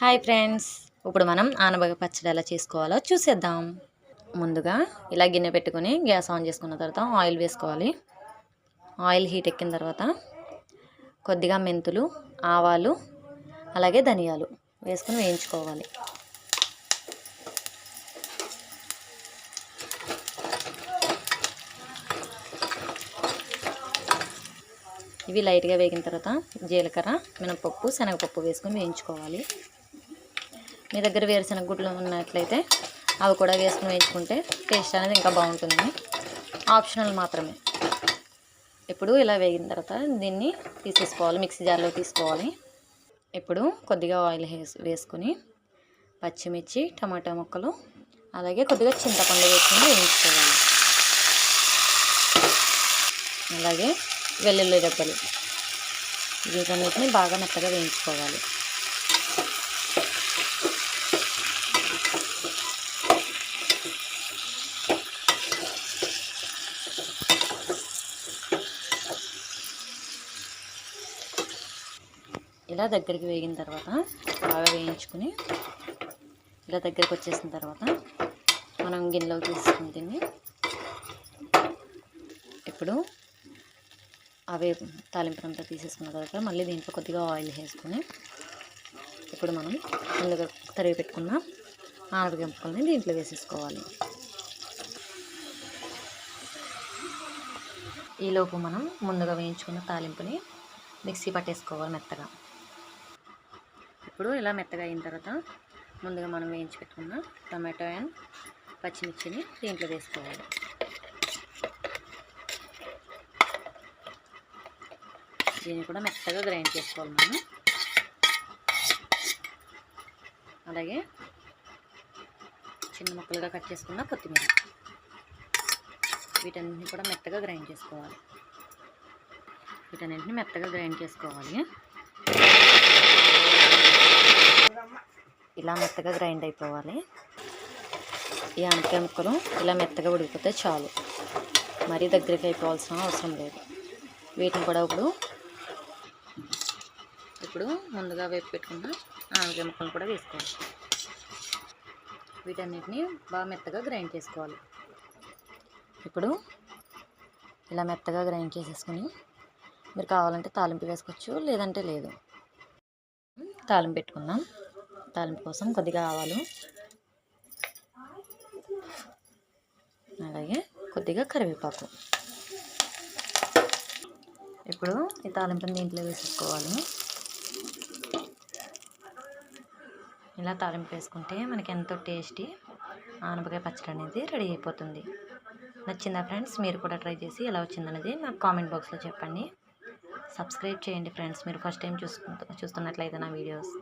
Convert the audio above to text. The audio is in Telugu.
Hi friends. ఇప్పుడు మనం ఆనబగ పచ్చడి ఎలా చేసుకోవాలో చూసేద్దాం. ముందుగా ఇలా గిన్నె పెట్టుకొని గ్యాస్ ఆన్ చేసుకున్న తర్వాత ఆయిల్ వేసుకోవాలి. ఆయిల్ హీట్ ఎక్కిన తర్వాత కొద్దిగా మెంతులు ఆవాలు అలాగే ధనియాలు వేసుకొని వేయించుకోవాలి. ఇవి లైట్గా వేగిన తర్వాత జీలకర్ర మినపప్పు శనగపప్పు వేసుకొని వేయించుకోవాలి. మీ దగ్గర వేరుశనగ గుడ్లు ఉన్నట్లయితే అవి కూడా వేసుకుని వేయించుకుంటే టేస్ట్ అనేది ఇంకా బాగుంటుంది. ఆప్షనల్ మాత్రమే. ఇప్పుడు ఇలా వేగిన తర్వాత దీన్ని తీసేసుకోవాలి మిక్సీ జార్లో తీసుకోవాలి. ఇప్పుడు కొద్దిగా ఆయిల్ వేసి వేసుకొని పచ్చిమిర్చి టమాటా ముక్కలు అలాగే కొద్దిగా చింతపండు వేసుకొని వేయించుకోవాలి. అలాగే వెల్లుల్లి దెబ్బలు వీటన్నిటిని బాగా మెత్తగా వేయించుకోవాలి. ఇలా దగ్గరికి వేగిన తర్వాత బాగా వేయించుకుని ఇలా దగ్గరికి వచ్చేసిన తర్వాత మనం గిన్నెలోకి తీసుకుని తిని ఇప్పుడు అవే తాలింపునంతా తీసేసుకున్న తర్వాత మళ్ళీ దీంట్లో కొద్దిగా ఆయిల్ వేసుకొని ఇప్పుడు మనం ముందుగా తరిగి పెట్టుకున్న ఆనపకాయ దీంట్లో వేసేసుకోవాలి. ఈలోపు మనం ముందుగా వేయించుకున్న తాలింపుని మిక్సీ పట్టేసుకోవాలి మెత్తగా. ఇప్పుడు ఇలా మెత్తగా అయిన తర్వాత ముందుగా మనం వేయించి పెట్టుకున్న టమాటో అండ్ పచ్చిమిర్చిని దీంట్లో వేసుకోవాలి. దీన్ని కూడా మెత్తగా గ్రైండ్ చేసుకోవాలి మనం. అలాగే చిన్న ముక్కలుగా కట్ చేసుకున్న కొత్తిమీర. వీటన్నిటిని కూడా మెత్తగా గ్రైండ్ చేసుకోవాలి. వీటన్నింటిని మెత్తగా గ్రైండ్ చేసుకోవాలి. ఇలా మెత్తగా గ్రైండ్ అయిపోవాలి. ఈ ఆనపకాయ ముక్కలు ఇలా మెత్తగా ఉడికిపోతే చాలు. మరీ దగ్గరికి అయిపోవాల్సిన అవసరం లేదు. వీటిని కూడా ఇప్పుడు ఇప్పుడు ముందుగా వేపు పెట్టుకున్న ఆనపకాయ ముక్కలు కూడా వేసుకోవాలి. వీటన్నిటిని బాగా మెత్తగా గ్రైండ్ చేసుకోవాలి. ఇప్పుడు ఇలా మెత్తగా గ్రైండ్ చేసేసుకుని మీరు కావాలంటే తాలింపు వేసుకోవచ్చు లేదంటే లేదు. తాలింపు పెట్టుకుందాం. తాలింపు కోసం కొద్దిగా ఆవాలు. అలాగే కొద్దిగా కరివేపాకు. ఇప్పుడు ఈ తాలింపుని దీంట్లో వేసుకోవాలి ఇలా తాలింపు వేసుకుంటే మనకి ఎంతో టేస్టీ ఆనపకాయ పచ్చడి అనేది రెడీ అయిపోతుంది. నచ్చిందా ఫ్రెండ్స్? మీరు కూడా ట్రై చేసి ఎలా వచ్చిందనేది నాకు కామెంట్ బాక్స్లో చెప్పండి. సబ్స్క్రైబ్ చేయండి ఫ్రెండ్స్. మీరు ఫస్ట్ టైం చూసుకుంటు చూస్తున్నట్లయితే నా వీడియోస్.